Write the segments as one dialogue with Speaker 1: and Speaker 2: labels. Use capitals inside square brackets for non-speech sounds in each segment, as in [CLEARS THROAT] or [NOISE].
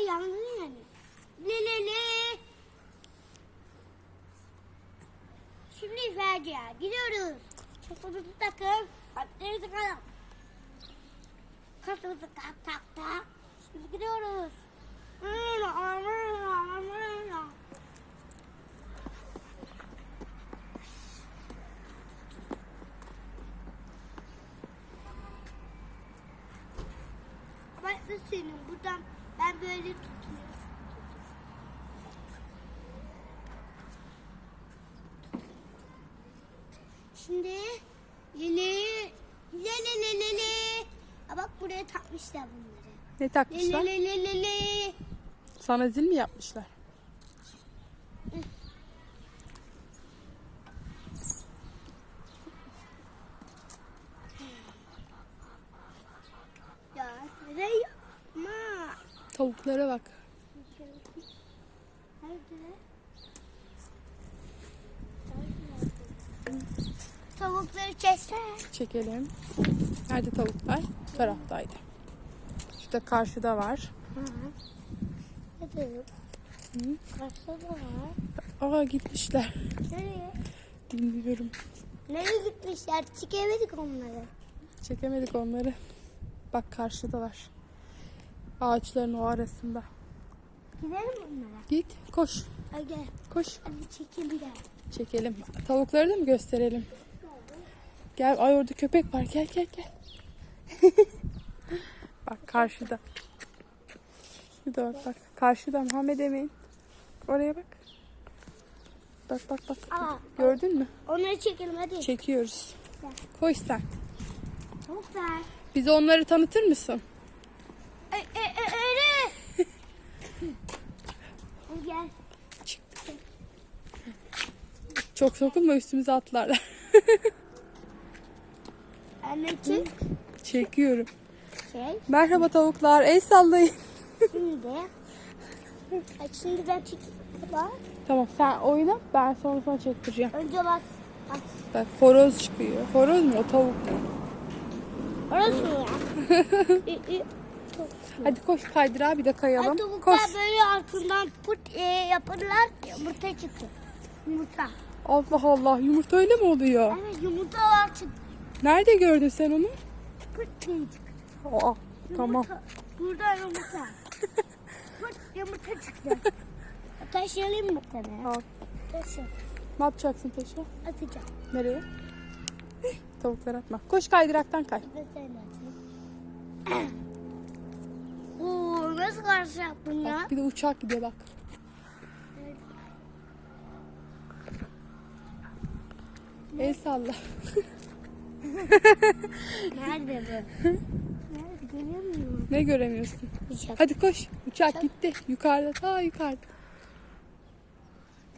Speaker 1: Ay yandın yani. Le le le. Şimdi Ferci'ye gidiyoruz. Çapımızı takın. Atlarımızı kalın. Kasımızı tak tak tak. Şimdi gidiyoruz. Bak senin buradan ben böyle tutuyorum. Şimdi lili le le le. Aa, bak buraya takmışlar bunları.
Speaker 2: Ne takmışlar?
Speaker 1: le le le.
Speaker 2: Sana zil mi yapmışlar?
Speaker 1: Ya ne yapma.
Speaker 2: Tavuklara bak.
Speaker 1: Tavukları çeksen.
Speaker 2: Çekelim. Nerede tavuklar? Bu taraftaydı. Şurada karşıda var.
Speaker 1: Hadi.
Speaker 2: Hı.
Speaker 1: Karşıda da var.
Speaker 2: Aa gitmişler.
Speaker 1: Nereye?
Speaker 2: Bilmiyorum.
Speaker 1: Nereye gitmişler? Çekemedik onları.
Speaker 2: Çekemedik onları. Bak karşıdalar. Ağaçların o arasında.
Speaker 1: Gidelim onlara.
Speaker 2: Git koş.
Speaker 1: Gel.
Speaker 2: Koş.
Speaker 1: Hadi çekelim.
Speaker 2: Çekelim. Tavukları da mı gösterelim? Gel ay orada köpek var. Gel gel gel. [LAUGHS] bak karşıda. Şurada bak bak. Karşıda Muhammed Emin. Oraya bak. Bak bak bak.
Speaker 1: Aa,
Speaker 2: Gördün mü?
Speaker 1: onları çekelim hadi.
Speaker 2: Çekiyoruz.
Speaker 1: Gel.
Speaker 2: Koy sen.
Speaker 1: Tavuklar.
Speaker 2: Bize onları tanıtır mısın?
Speaker 1: E, e, e, öyle. Hadi gel.
Speaker 2: Çok sokulma üstümüze atlarlar. [LAUGHS]
Speaker 1: Anne çek.
Speaker 2: Çekiyorum.
Speaker 1: Şey.
Speaker 2: Merhaba tavuklar. El sallayın.
Speaker 1: Şimdi. Ay, şimdi ben çekeyim.
Speaker 2: Tamam sen oyna. Ben sonra sana çektireceğim.
Speaker 1: Önce bas. Bas.
Speaker 2: Bak horoz çıkıyor. Horoz mu o tavuk mu?
Speaker 1: Orası mı ya? [LAUGHS]
Speaker 2: Hadi koş kaydır abi de
Speaker 1: Ay,
Speaker 2: kayalım.
Speaker 1: tavuklar
Speaker 2: Koş.
Speaker 1: böyle altından put e, yapırlar. Yumurta çıkıyor. Yumurta.
Speaker 2: Allah Allah yumurta öyle mi oluyor?
Speaker 1: Evet yumurtalar çıktı.
Speaker 2: Nerede gördün sen onu?
Speaker 1: Put diye çıktı.
Speaker 2: Aa, tamam.
Speaker 1: Yumurta. Burada yumurta. [LAUGHS] put yumurta çıktı. Taşıyalım mı sana?
Speaker 2: Al.
Speaker 1: Taşı.
Speaker 2: Ne yapacaksın taşı?
Speaker 1: Atacağım.
Speaker 2: Nereye? [LAUGHS] Tavuklar atma. Koş kaydıraktan kay.
Speaker 1: Ve sen de atayım. [CLEARS THROAT] Oo, nasıl karşı yaptın ya?
Speaker 2: Bak, bir de uçak gidiyor bak. El salla.
Speaker 1: Nerede bu? Nerede musun?
Speaker 2: Ne göremiyorsun?
Speaker 1: Uçak.
Speaker 2: Hadi koş. Uçak gitti. Yukarıda. Ta yukarıda.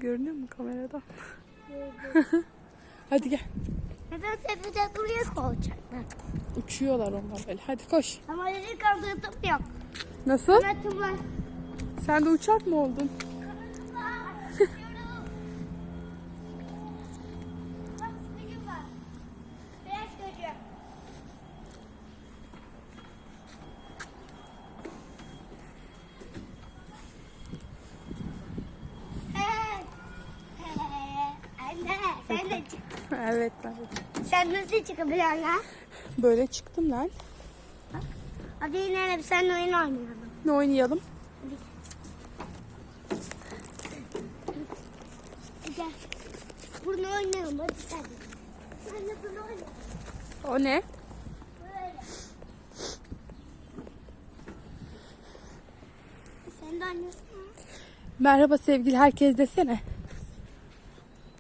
Speaker 2: Görünüyor mu kameradan? Hadi gel.
Speaker 1: Neden tepede duruyor uçaklar?
Speaker 2: Uçuyorlar onlar böyle. Hadi koş.
Speaker 1: Ama dedi kaldırdım yok.
Speaker 2: Nasıl?
Speaker 1: Kanatım var.
Speaker 2: Sen de uçak mı oldun? Evet. evet.
Speaker 1: Sen nasıl çıkabiliyorsun lan?
Speaker 2: Böyle çıktım lan.
Speaker 1: Hadi yine bir seninle oyun oynayalım.
Speaker 2: Ne oynayalım?
Speaker 1: Gel. Bunu oynayalım hadi sen. Sen de bunu oyna.
Speaker 2: O ne?
Speaker 1: Böyle. Sen de oynasana.
Speaker 2: Merhaba sevgili herkes desene.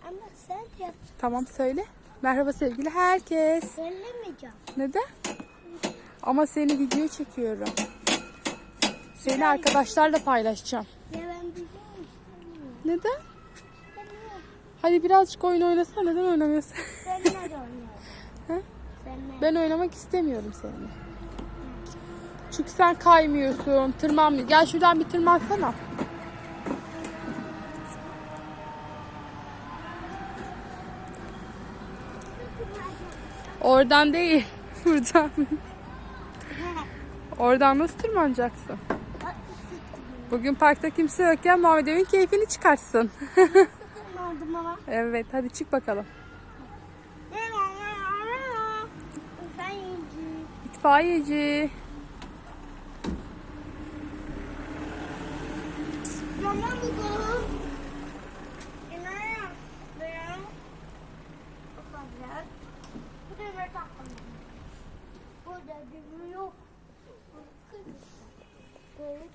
Speaker 1: Ama sen de yap.
Speaker 2: Tamam söyle. Merhaba sevgili herkes.
Speaker 1: Söylemeyeceğim.
Speaker 2: Neden? Ama seni video çekiyorum. Seni arkadaşlarla paylaşacağım.
Speaker 1: Ya ben biliyorum.
Speaker 2: Neden?
Speaker 1: İstemiyorum.
Speaker 2: Hadi birazcık oyun oynasana. Neden oynamıyorsun? [LAUGHS] Ha?
Speaker 1: Seninle.
Speaker 2: Ben oynamak istemiyorum seninle. Çünkü sen kaymıyorsun, tırmanmıyorsun. Gel şuradan bir tırmansana. Oradan değil, [LAUGHS] buradan. Oradan nasıl tırmanacaksın? Bugün parkta kimse yokken Muhammed Emin keyfini çıkarsın. [LAUGHS] Evet hadi çık bakalım.
Speaker 1: İtfaiyeci. Burada
Speaker 2: bir yok. Böyle